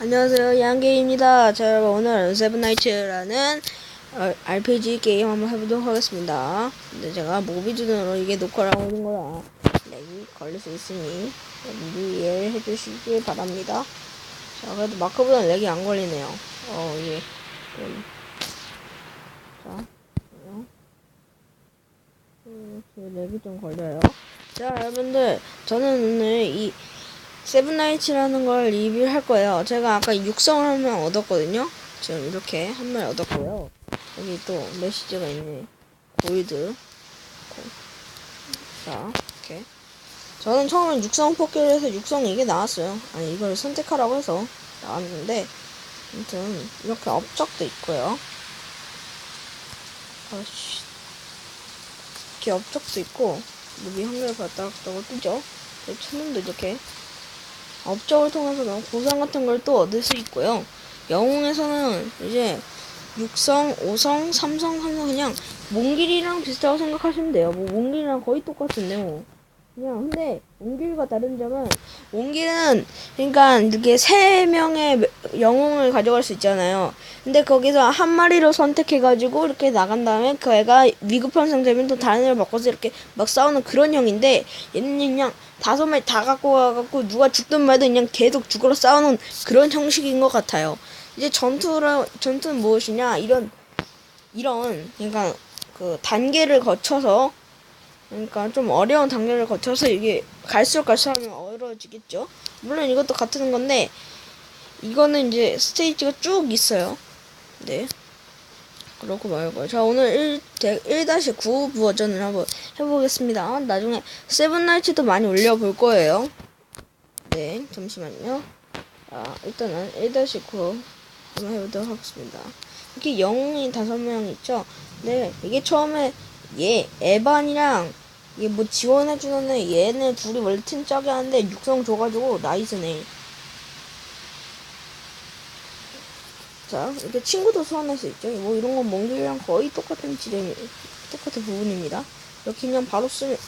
안녕하세요. 양게입니다. 자 여러분 오늘 세븐나이츠라는 어, RPG 게임 한번 해보도록 하겠습니다. 근데 제가 모비준으로 이게 녹화를 하고 있는 거라 렉이 걸릴 수 있으니 미리 이해를 해주시길 바랍니다. 자 그래도 마크보다 렉이 안 걸리네요. 어 이게 좀 자. 음, 그 렉이 좀 걸려요? 자 여러분들 저는 오늘 이 세븐나이츠라는 걸 리뷰할 거예요. 제가 아까 육성을 한 명 얻었거든요. 지금 이렇게 한 명 얻었고요. 여기 또 메시지가 있네. 골드. 고- 자, 이렇게. 저는 처음에 육성 뽑기를 해서 육성 이게 나왔어요. 아니, 이걸 선택하라고 해서 나왔는데, 아무튼, 이렇게 업적도 있고요. 아씨. 이렇게 업적도 있고, 무기 갔다 왔다고 뜨죠? 천문도 이렇게 업적을 통해서는 보상 같은 걸 또 얻을 수 있고요. 영웅에서는 이제 6성, 5성, 3성, 3성 그냥 몽길이랑 비슷하다고 생각하시면 돼요. 뭐 몽길이랑 거의 똑같은데 뭐. 그냥 근데 몽길과 다른 점은 몽길은 그러니까 이렇게 세 명의 영웅을 가져갈 수 있잖아요. 근데 거기서 한 마리로 선택해가지고 이렇게 나간 다음에 그 애가 위급한 상태면 또 다른 애를 바꿔서 이렇게 막 싸우는 그런 형인데 얘는 그냥 다섯 마리 다 갖고 와갖고 누가 죽든 말든 그냥 계속 죽으러 싸우는 그런 형식인 것 같아요. 이제 전투라 전투는 무엇이냐 이런 이런 그러니까 그 단계를 거쳐서 그러니까 좀 어려운 단계를 거쳐서 이게 갈수록 갈수록 어려워지겠죠. 물론 이것도 같은 건데 이거는 이제 스테이지가 쭉 있어요. 네. 그렇고 말고요. 자 오늘 1, 1-9 버전을 한번 해보겠습니다. 나중에 세븐나이츠도 많이 올려볼 거예요. 네, 잠시만요. 아, 일단은 1-9 한번 해보도록 하겠습니다. 이렇게 영웅이 다섯 명 있죠? 네, 이게 처음에 얘, 에반이랑 이게 뭐 지원해주는 애, 얘네 둘이 원래 팀 짜게 하는데 육성 줘가지고 나이스네. 자, 이렇게 친구도 소환할 수 있죠. 뭐 이런 건 몽길이랑 거의 똑같은 지점, 똑같은 부분입니다. 이렇게 그냥 바로 쓰면,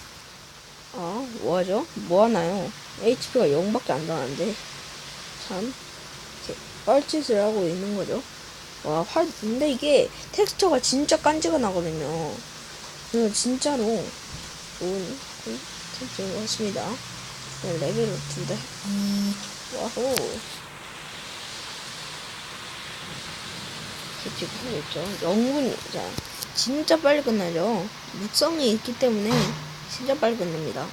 아, 뭐하죠? 뭐하나요? HP가 0밖에 안 나왔는데. 참, 이렇게 뻘짓을 하고 있는 거죠. 와, 화, 근데 이게 텍스처가 진짜 깐지가 나거든요. 그래서 진짜로 것 같습니다. 네, 레벨을 둘 다, 와호. 이렇게 하고 있죠. 영분이, 자, 진짜 빨리 끝나죠. 육성이 있기 때문에 진짜 빨리 끝납니다.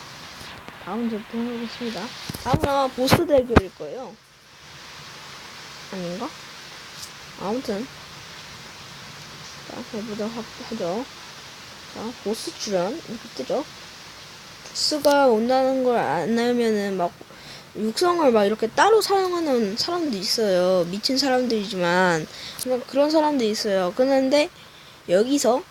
다음 접근 해보겠습니다. 다음은 아마 보스 대결일 거예요. 아닌가? 아무튼. 자, 해보도록 하- 하죠. 자, 보스 출연. 뜨죠. 보스가 온다는 걸 안 알면은 막 육성을 막 이렇게 따로 사용하는 사람도 있어요. 미친 사람들이지만 그런 사람도 있어요. 그런데 여기서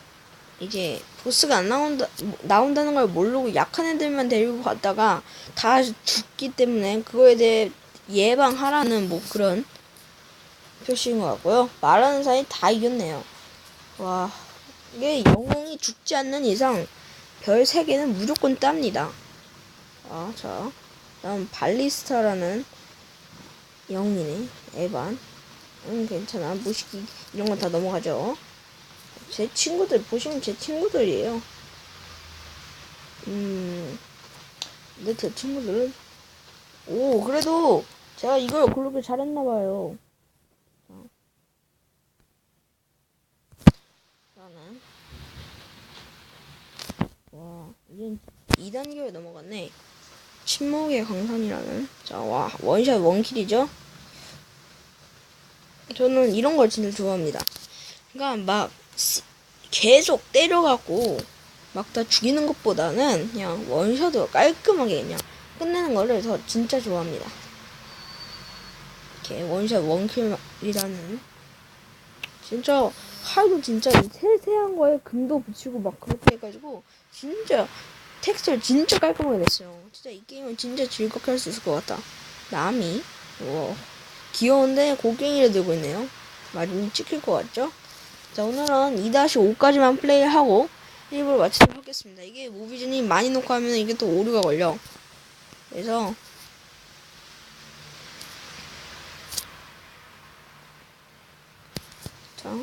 이제 보스가 안 나온다 나온다는 걸 모르고 약한 애들만 데리고 갔다가 다 죽기 때문에 그거에 대해 예방하라는 뭐 그런 표시인 것 같고요. 말하는 사이 다 이겼네요. 와 이게 영웅이 죽지 않는 이상 별 3개는 무조건 땁니다. 아, 자. 다음 발리스타라는 영웅이네. 에반. 음, 괜찮아. 무식이 이런 건 다 넘어가죠. 제 친구들 보시면 제 친구들이에요. 음. 근데 제 친구들은 오, 그래도 제가 이걸 그렇게 잘했나 봐요. 나는 와, 이젠 2단계로 넘어갔네. 침묵의 강산이라는 자, 와, 원샷 원킬이죠? 저는 이런 걸 진짜 좋아합니다. 그러니까 막 시- 계속 때려갖고 막 다 죽이는 것보다는 그냥 원샷으로 깔끔하게 그냥 끝내는 거를 저 진짜 좋아합니다. 이렇게 원샷 원킬이라는 진짜 칼도 진짜 이 세세한 거에 금도 붙이고 막 그렇게 해가지고 진짜 텍스처를 진짜 깔끔하게 냈어요. 진짜 이 게임은 진짜 즐겁게 할 수 있을 것 같다. 나미, 와 귀여운데 곡괭이를 들고 있네요. 많이 찍힐 것 같죠? 자 오늘은 2-5까지만 플레이를 하고 1부를 마치도록 하겠습니다. 이게 무비즌이 많이 녹화하면 이게 또 오류가 걸려. 그래서 자,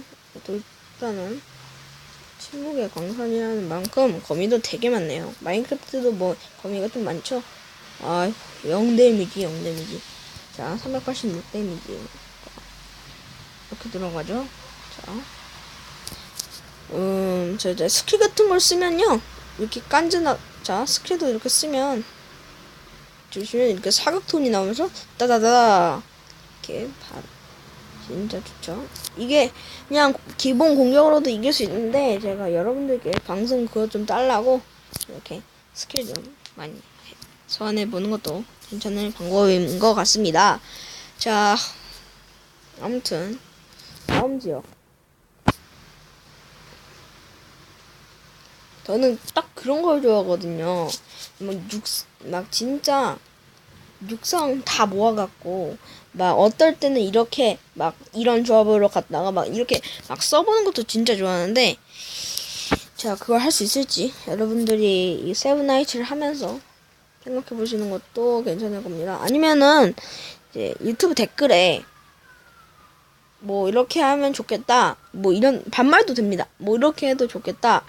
또 일단은 침묵의 광산이라는 만큼 거미도 되게 많네요. 마인크래프트도 뭐 거미가 좀 많죠? 아, 0 데미지, 0 데미지. 자, 386 데미지. 이렇게 들어가죠. 자, 음, 저 이제 스킬 같은 걸 쓰면요. 이렇게 깐지나, 자, 스킬도 이렇게 쓰면 주시면 이렇게 사각톤이 나오면서 따다다다 이렇게 바, 진짜 좋죠. 이게 그냥 기본 공격으로도 이길 수 있는데 제가 여러분들께 방송 그거 좀 달라고 이렇게 스킬 좀 많이 해- 소환해 보는 것도 괜찮은 방법인 것 같습니다. 자, 아무튼 다음 지역. 저는 딱 그런 걸 좋아하거든요. 막 육, 막 진짜 육성 다 모아갖고 막 어떨 때는 이렇게 막 이런 조합으로 갔다가 막 이렇게 막 써보는 것도 진짜 좋아하는데 제가 그걸 할 수 있을지 여러분들이 이 세븐 나이츠를 하면서 생각해 보시는 것도 괜찮을 겁니다. 아니면은 이제 유튜브 댓글에 뭐 이렇게 하면 좋겠다. 뭐 이런 반말도 됩니다. 뭐 이렇게 해도 좋겠다.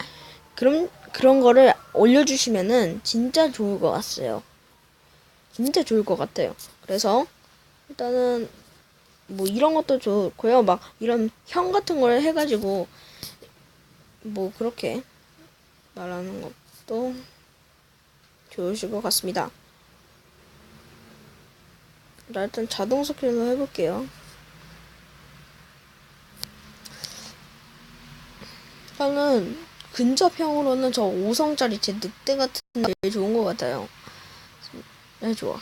그런 그런 거를 올려주시면은 진짜 좋을 것 같아요. 진짜 좋을 것 같아요. 그래서 일단은 뭐 이런 것도 좋고요. 막 이런 형 같은 걸 해가지고 뭐 그렇게 말하는 것도 좋으실 것 같습니다. 자, 일단 자동 스킬로 해볼게요. 저는 근접형으로는 저 5성짜리 제 늑대 같은 게 제일 좋은 것 같아요. 네, 좋아.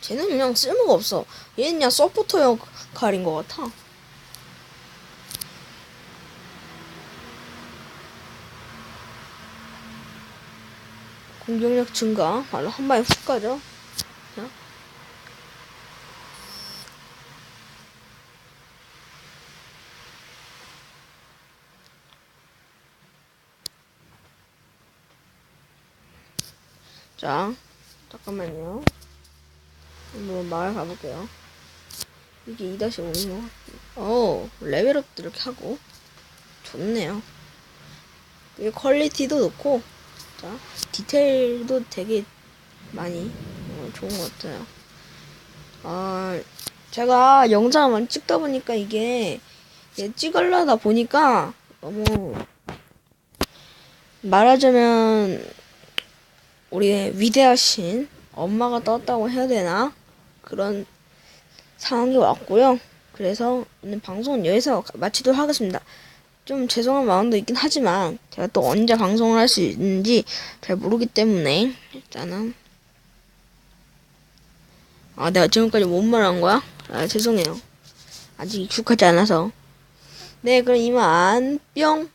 쟤는 그냥 쓸모가 없어. 얘는 그냥 서포터 역할인 것 같아. 공격력 증가. 바로 한 방에 훅 가죠. 자. 자, 잠깐만요. 한번 마을 가볼게요. 이게 2-5인 것 같고. 어, 레벨업도 이렇게 하고. 좋네요. 이게 퀄리티도 좋고, 자, 디테일도 되게 많이 어, 좋은 것 같아요. 아, 제가 많이 찍다 보니까 이게, 이게 찍으려다 보니까 너무 말하자면 우리의 위대하신 엄마가 떴다고 해야 되나? 그런 상황이 왔고요. 그래서 오늘 방송은 여기서 마치도록 하겠습니다. 좀 죄송한 마음도 있긴 하지만 제가 또 언제 방송을 할 수 있는지 잘 모르기 때문에 일단은 아 내가 지금까지 뭔 말한 거야? 아 죄송해요. 아직 익숙하지 않아서 네 그럼 이만 뿅